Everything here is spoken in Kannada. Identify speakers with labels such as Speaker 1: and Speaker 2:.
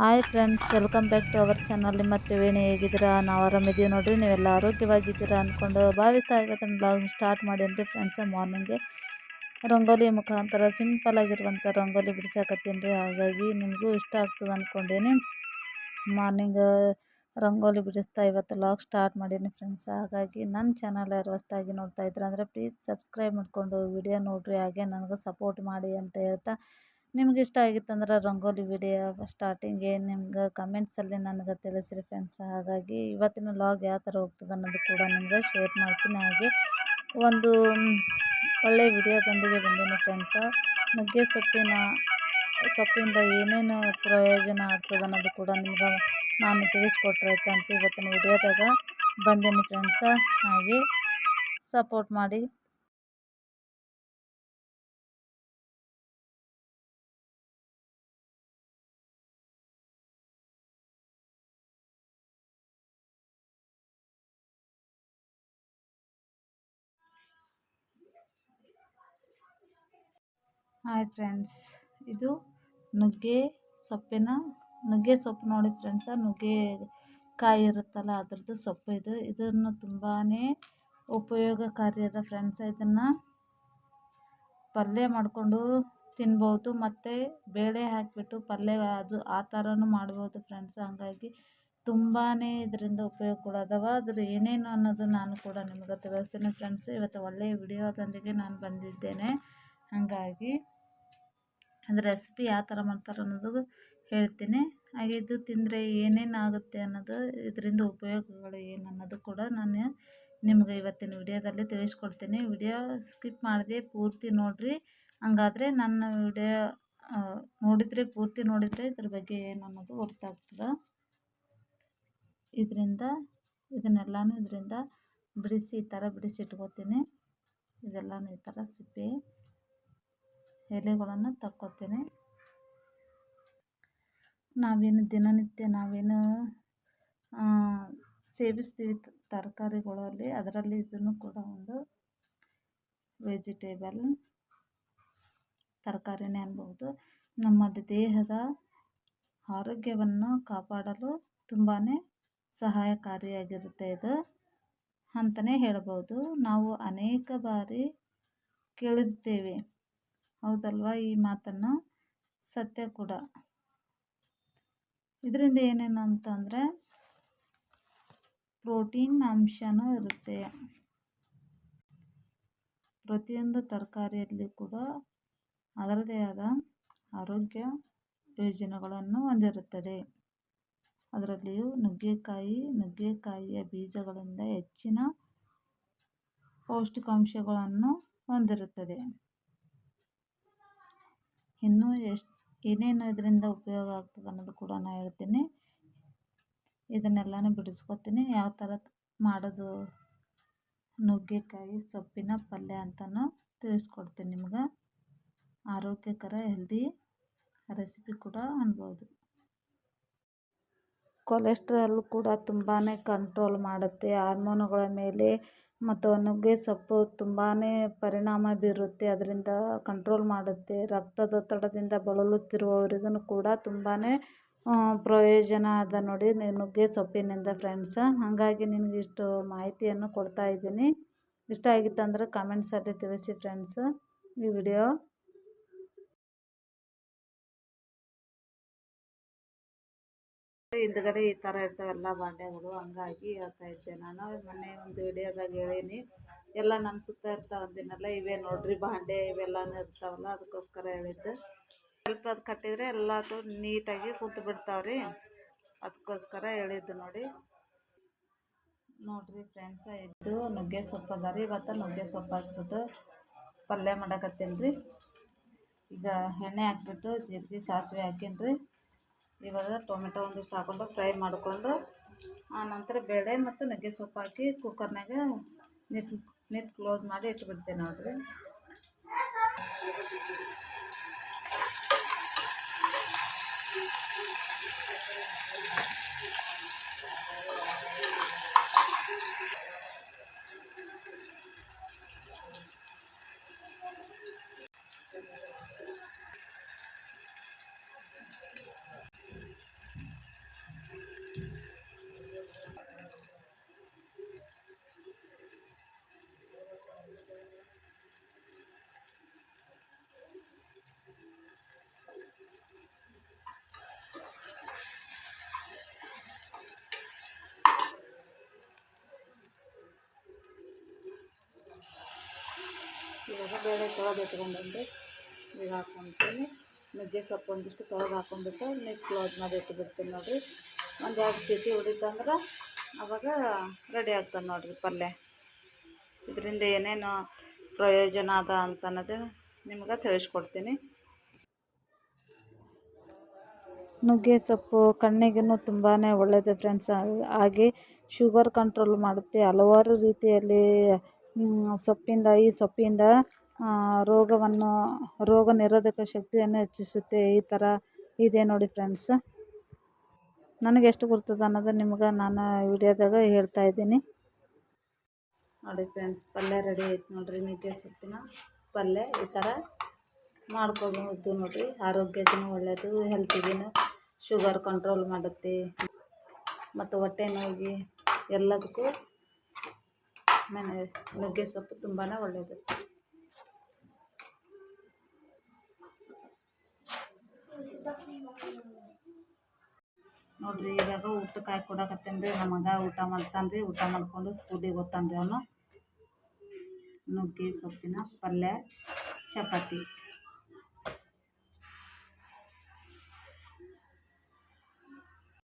Speaker 1: Hi friends, welcome back to our channel. ನಿಮ್ಮ ತ್ರಿವೇಣಿ ಹೇಗಿದ್ದೀರಾ? ನಾವು ಆರಾಮಿದ್ದೀವಿ ನೋಡಿರಿ. ನೀವೆಲ್ಲ ಆರೋಗ್ಯವಾಗಿದ್ದೀರಾ ಅಂದ್ಕೊಂಡು ಭಾವಿಸ್ತಾ ಇವತ್ತಿನ ಬ್ಲಾಗ್ ಸ್ಟಾರ್ಟ್ ಮಾಡೀನಿ ರೀ ಫ್ರೆಂಡ್ಸ್ ಮಾರ್ನಿಂಗೇ ರಂಗೋಲಿ ಮುಖಾಂತರ ಸಿಂಪಲ್ ಆಗಿರುವಂಥ ರಂಗೋಲಿ ಬಿಡಿಸಾಕತ್ತೀನಿ ರೀ. ಹಾಗಾಗಿ ನಿಮಗೂ ಇಷ್ಟ ಆಗ್ತದೆ ಅಂದ್ಕೊಂಡೇನಿ ಮಾರ್ನಿಂಗ್ ರಂಗೋಲಿ ಬಿಡಿಸ್ತಾ ಇವತ್ತು ಲಾಗ್ ಸ್ಟಾರ್ಟ್ ಮಾಡೀನಿ ಫ್ರೆಂಡ್ಸ್ ಹಾಗಾಗಿ ನನ್ನ ಚಾನಲ್ ಯಾರು ಹೊಸ್ದಾಗಿ ನೋಡ್ತಾ ಇದ್ರೆ ಅಂದರೆ ಪ್ಲೀಸ್ ಸಬ್ಸ್ಕ್ರೈಬ್ ಮಾಡಿಕೊಂಡು ವಿಡಿಯೋ ನೋಡಿರಿ. ಹಾಗೆ ನನಗೆ ಸಪೋರ್ಟ್ ಮಾಡಿ ಅಂತ ಹೇಳ್ತಾ ನಿಮ್ಗೆ ಇಷ್ಟ ಆಗಿತ್ತಂದ್ರೆ ರಂಗೋಲಿ ವಿಡಿಯೋ ಸ್ಟಾರ್ಟಿಂಗೇ ನಿಮ್ಗೆ ಕಮೆಂಟ್ಸಲ್ಲಿ ನನಗೆ ತಿಳಿಸಿರಿ ಫ್ರೆಂಡ್ಸ್ ಹಾಗಾಗಿ ಇವತ್ತಿನ ಲಾಗ್ ಯಾವ ಥರ ಹೋಗ್ತದೆ ಅನ್ನೋದು ಕೂಡ ನಿಮ್ಗೆ ಶೇರ್ ಮಾಡ್ತೀನಿ. ಹಾಗೆ ಒಂದು ಒಳ್ಳೆ ವಿಡಿಯೋದೊಂದಿಗೆ ಬಂದೀನಿ ಫ್ರೆಂಡ್ಸ ನುಗ್ಗೆ ಸೊಪ್ಪಿನ, ಸೊಪ್ಪಿಂದ ಏನೇನು ಪ್ರಯೋಜನ ಆಗ್ತದೆ ಅನ್ನೋದು ಕೂಡ ನಿಮ್ಗೆ ನಾನು ತಿಳಿಸ್ಕೊಟ್ರೈತೆ ಅಂತ ಇವತ್ತಿನ ವಿಡಿಯೋದಾಗ ಬಂದೀನಿ ಫ್ರೆಂಡ್ಸ ಹಾಗೆ ಸಪೋರ್ಟ್ ಮಾಡಿ. ಹಾಯ್ ಫ್ರೆಂಡ್ಸ್, ಇದು ನುಗ್ಗೆ ಸೊಪ್ಪಿನ, ನುಗ್ಗೆ ಸೊಪ್ಪು ನೋಡಿ ಫ್ರೆಂಡ್ಸ, ನುಗ್ಗೆ ಕಾಯಿ ಇರುತ್ತಲ್ಲ ಅದ್ರದ್ದು ಸೊಪ್ಪು ಇದು. ಇದನ್ನು ತುಂಬಾ ಉಪಯೋಗಕಾರಿ ಅದ ಫ್ರೆಂಡ್ಸ, ಇದನ್ನು ಪಲ್ಯ ಮಾಡಿಕೊಂಡು ತಿನ್ಬೋದು, ಮತ್ತು ಬೇಳೆ ಹಾಕಿಬಿಟ್ಟು ಪಲ್ಯ ಅದು ಆ ಥರನೂ ಮಾಡ್ಬೋದು ಫ್ರೆಂಡ್ಸ್. ಹಾಗಾಗಿ ತುಂಬಾ ಇದರಿಂದ ಉಪಯೋಗಗಳು ಅದಾವ. ಅದ್ರ ಏನೇನು ಅನ್ನೋದು ನಾನು ಕೂಡ ನಿಮ್ಗೆ ತಿಳಿಸ್ತೀನಿ ಫ್ರೆಂಡ್ಸ್. ಇವತ್ತು ಒಳ್ಳೆಯ ವಿಡಿಯೋದೊಂದಿಗೆ ನಾನು ಬಂದಿದ್ದೇನೆ. ಹಾಗಾಗಿ ಅದು ರೆಸಿಪಿ ಯಾವ ಥರ ಮಾಡ್ತಾರೆ ಅನ್ನೋದು ಹೇಳ್ತೀನಿ. ಹಾಗೆ ಇದು ತಿಂದರೆ ಏನೇನು ಆಗುತ್ತೆ ಅನ್ನೋದು ಇದರಿಂದ ಉಪಯೋಗಗಳು ಏನು ಅನ್ನೋದು ಕೂಡ ನಾನು ನಿಮ್ಗೆ ಇವತ್ತಿನ ವಿಡಿಯೋದಲ್ಲಿ ತಿಳಿಸ್ಕೊಡ್ತೀನಿ. ವಿಡಿಯೋ ಸ್ಕಿಪ್ ಮಾಡಿದೆ ಪೂರ್ತಿ ನೋಡಿರಿ. ಹಂಗಾದರೆ ನನ್ನ ವಿಡಿಯೋ ನೋಡಿದರೆ, ಪೂರ್ತಿ ನೋಡಿದರೆ ಇದ್ರ ಬಗ್ಗೆ ಏನು ಅನ್ನೋದು ಗೊತ್ತಾಗ್ತದೆ. ಇದರಿಂದ, ಇದನ್ನೆಲ್ಲನೂ ಇದರಿಂದ ಬಿಡಿಸಿ, ಈ ಥರ ಬಿಡಿಸಿ ಇಟ್ಕೋತೀನಿ ಇದೆಲ್ಲನೂ ಈ ಥರ ಸಿಪ್ಪೆ. ಎಲೆಗಳನ್ನು ತಕ್ಕೊತೀನಿ ನಾವೇನು ದಿನನಿತ್ಯ ನಾವೇನು ಸೇವಿಸ್ತೀವಿ ತರಕಾರಿಗಳಲ್ಲಿ ಅದರಲ್ಲಿ ಇದನ್ನು ಕೂಡ ಒಂದು ವೆಜಿಟೇಬಲ್ ತರಕಾರಿನೇ ಅನ್ಬೋದು ನಮ್ಮ ದೇಹದ ಆರೋಗ್ಯವನ್ನು ಕಾಪಾಡಲು ತುಂಬಾ ಸಹಾಯಕಾರಿಯಾಗಿರುತ್ತೆ ಇದು ಅಂತಲೇ ಹೇಳ್ಬೋದು ನಾವು ಅನೇಕ ಬಾರಿ ಕೇಳಿರ್ತೇವೆ. ಹೌದಲ್ವಾ ಈ ಮಾತನ್ನು? ಸತ್ಯ ಕೂಡ. ಇದರಿಂದ ಏನೇನು ಅಂತಂದರೆ, ಪ್ರೋಟೀನ್ ಅಂಶನೂ ಇರುತ್ತೆ. ಪ್ರತಿಯೊಂದು ತರಕಾರಿಯಲ್ಲಿ ಕೂಡ ಅದರದೇ ಆದ ಆರೋಗ್ಯ ಪ್ರಯೋಜನಗಳನ್ನು ಹೊಂದಿರುತ್ತದೆ. ಅದರಲ್ಲಿಯೂ ನುಗ್ಗೆಕಾಯಿ, ನುಗ್ಗೆಕಾಯಿಯ ಬೀಜಗಳಿಂದ ಹೆಚ್ಚಿನ ಪೌಷ್ಟಿಕಾಂಶಗಳನ್ನು ಹೊಂದಿರುತ್ತದೆ. ಇನ್ನೂ ಎಷ್ಟು ಏನೇನು ಇದರಿಂದ ಉಪಯೋಗ ಆಗ್ತದೆ ಅನ್ನೋದು ಕೂಡ ನಾ ಹೇಳ್ತೀನಿ. ಇದನ್ನೆಲ್ಲನೂ ಬಿಡಿಸ್ಕೊತೀನಿ. ಯಾವ ಥರ ಮಾಡೋದು ನುಗ್ಗೆಕಾಯಿ, ಸೊಪ್ಪಿನ ಪಲ್ಯ ಅಂತಲೂ ತಿಳಿಸ್ಕೊಡ್ತೀನಿ ನಿಮ್ಗೆ. ಆರೋಗ್ಯಕರ, ಹೆಲ್ದಿ ರೆಸಿಪಿ ಕೂಡ ಅನ್ಬೋದು. ಕೊಲೆಸ್ಟ್ರಾಲ್ ಕೂಡ ತುಂಬಾ ಕಂಟ್ರೋಲ್ ಮಾಡುತ್ತೆ. ಹಾರ್ಮೋನುಗಳ ಮೇಲೆ ಮತ್ತು ನುಗ್ಗೆ ಸೊಪ್ಪು ತುಂಬಾ ಪರಿಣಾಮ ಬೀರುತ್ತೆ. ಅದರಿಂದ ಕಂಟ್ರೋಲ್ ಮಾಡುತ್ತೆ. ರಕ್ತದೊತ್ತಡದಿಂದ ಬಳಲುತ್ತಿರುವವರಿಗೂ ಕೂಡ ತುಂಬಾ ಪ್ರಯೋಜನ ಅದ ನೋಡಿ ನುಗ್ಗೆ ಸೊಪ್ಪಿನಿಂದ ಫ್ರೆಂಡ್ಸ್ ಹಾಗಾಗಿ ನಿಮಗೆ ಇಷ್ಟು ಮಾಹಿತಿಯನ್ನು ಕೊಡ್ತಾ ಇದ್ದೀನಿ. ಇಷ್ಟ ಆಗಿತ್ತಂದ್ರೆ ಕಮೆಂಟ್ಸಲ್ಲಿ ತಿಳಿಸಿ ಫ್ರೆಂಡ್ಸ್ ಈ ವಿಡಿಯೋ ಹಿಂದ್ಗಡೆ ಈ ಥರ ಇರ್ತಾವೆಲ್ಲ ಬಾಂಡೆಗಳು. ಹಂಗಾಗಿ ಹೇಳ್ತಾ ಇದ್ದೆ ನಾನು. ಮೊನ್ನೆ ಒಂದು ವಿಡಿಯೋದಾಗ ಹೇಳೀನಿ. ಎಲ್ಲ ನನ್ನ ಸುತ್ತ ಇರ್ತಾವಂದಿನಲ್ಲ ಇವೇ ನೋಡ್ರಿ ಬಾಂಡೆ ಇವೆಲ್ಲನೂ ಇರ್ತಾವಲ್ಲ, ಅದಕ್ಕೋಸ್ಕರ ಹೇಳಿದ್ದು. ಸ್ವಲ್ಪ ಅದು ಕಟ್ಟಿದರೆ ಎಲ್ಲದು ನೀಟಾಗಿ ಕೂತು ಬಿಡ್ತಾವ್ರಿ. ಅದಕ್ಕೋಸ್ಕರ ಹೇಳಿದ್ದು ನೋಡಿ. ನೋಡ್ರಿ ಫ್ರೆಂಡ್ಸ ಇದ್ದು ನುಗ್ಗೆ ಸೊಪ್ಪು ಅದ ರೀ. ಇವತ್ತು ನುಗ್ಗೆ ಸೊಪ್ಪು ಹಾಕ್ಬಿಟ್ಟು ಪಲ್ಯ ಮಾಡಕತ್ತೀನಿ ಈಗ ಎಣ್ಣೆ ಹಾಕ್ಬಿಟ್ಟು, ಜೀರಿಗೆ, ಸಾಸಿವೆ ಹಾಕೀನಿ ಇವಾಗ ಟೊಮೆಟೊ ಒಂದಿಷ್ಟು ಹಾಕೊಂಡು ಫ್ರೈ ಮಾಡಿಕೊಂಡು ಆನಂತರ ಬೇಳೆ ಮತ್ತು ನುಗ್ಗೆ ಸೊಪ್ಪು ಹಾಕಿ ಕುಕ್ಕರ್ನಾಗ ನೀರು ನೀರು ಕ್ಲೋಸ್ ಮಾಡಿ ಇಟ್ಬಿಡ್ತೇನೆ ನೋಡಿರಿ ಬೇಳೆ ತೊಳೆದು ಬಂದು ಈಗ ಹಾಕ್ಕೊತೀನಿ. ನುಗ್ಗೆ ಸೊಪ್ಪು ಒಂದಿಷ್ಟು ತೊಳೆದು ಹಾಕ್ಕೊಂಡ್ಬಿಟ್ಟು ಮಿಕ್ಸ್ ಕ್ಲೋಸ್ ಮಾಡಿ ಇಟ್ಬಿಡ್ತೀನಿ ನೋಡಿರಿ. ಒಂದು ಎರಡು ಸಿಟಿ ಹೊಡಿತಂದ್ರೆ ಅವಾಗ ರೆಡಿ ಆಗ್ತದೆ ನೋಡಿರಿ ಪಲ್ಯ. ಇದರಿಂದ ಏನೇನು ಪ್ರಯೋಜನ ಅದ ಅಂತ ಅನ್ನೋದು ನಿಮ್ಗೆ ತಿಳಿಸ್ಕೊಡ್ತೀನಿ. ನುಗ್ಗೆ ಸೊಪ್ಪು ಕಣ್ಣಿಗೂ ತುಂಬಾ ಒಳ್ಳೆಯದು ಫ್ರೆಂಡ್ಸ್ ಹಾಗೆ ಶುಗರ್ ಕಂಟ್ರೋಲ್ ಮಾಡುತ್ತೆ. ಹಲವಾರು ರೀತಿಯಲ್ಲಿ ಸೊಪ್ಪಿಂದ, ಈ ಸೊಪ್ಪಿಂದ ರೋಗವನ್ನು, ರೋಗ ನಿರೋಧಕ ಶಕ್ತಿಯನ್ನು ಹೆಚ್ಚಿಸುತ್ತೆ ಈ ಥರ ಇದೆ ನೋಡಿ ಫ್ರೆಂಡ್ಸ್ ನನಗೆ ಎಷ್ಟು ಬರ್ತದೆ ಅನ್ನೋದು ನಿಮ್ಗೆ ನಾನು ವಿಡಿಯೋದಾಗ ಹೇಳ್ತಾ ಇದ್ದೀನಿ. ನೋಡಿ ಫ್ರೆಂಡ್ಸ್ ಪಲ್ಯ ರೆಡಿ ಆಯ್ತು ನೋಡಿರಿ ನಿದ್ದೆ ಸೊಪ್ಪಿನ ಪಲ್ಯ ಈ ಥರ ಮಾಡ್ಕೊಬೋದು ನೋಡಿರಿ ಆರೋಗ್ಯಕ್ಕೂ ಒಳ್ಳೆಯದು ಹೆಲ್ತಿಗೂ ಶುಗರ್ ಕಂಟ್ರೋಲ್ ಮಾಡುತ್ತೆ. ಮತ್ತು ಹೊಟ್ಟೆ ನೋವಿಗೆ ಎಲ್ಲದಕ್ಕೂ ಮನೆ ನುಗ್ಗೆ ಸೊಪ್ಪು ತುಂಬಾ ಒಳ್ಳೆಯದು ನೋಡಿರಿ, ಇವಾಗ ಊಟಕ್ಕೆ ಹಾಕಿ ಕೊಡಕತ್ತೇನ್ರಿ ನಮ್ಮ ಮಗ ಊಟ ಮಾಡ್ತಾನೆ ರೀ ಊಟ ಮಾಡಿಕೊಂಡು ಸ್ಕೂಲಿಗೆ ಓದ್ತಾನ್ರಿ ಅವನು. ನುಗ್ಗೆ ಸೊಪ್ಪಿನ ಪಲ್ಯ, ಚಪಾತಿ.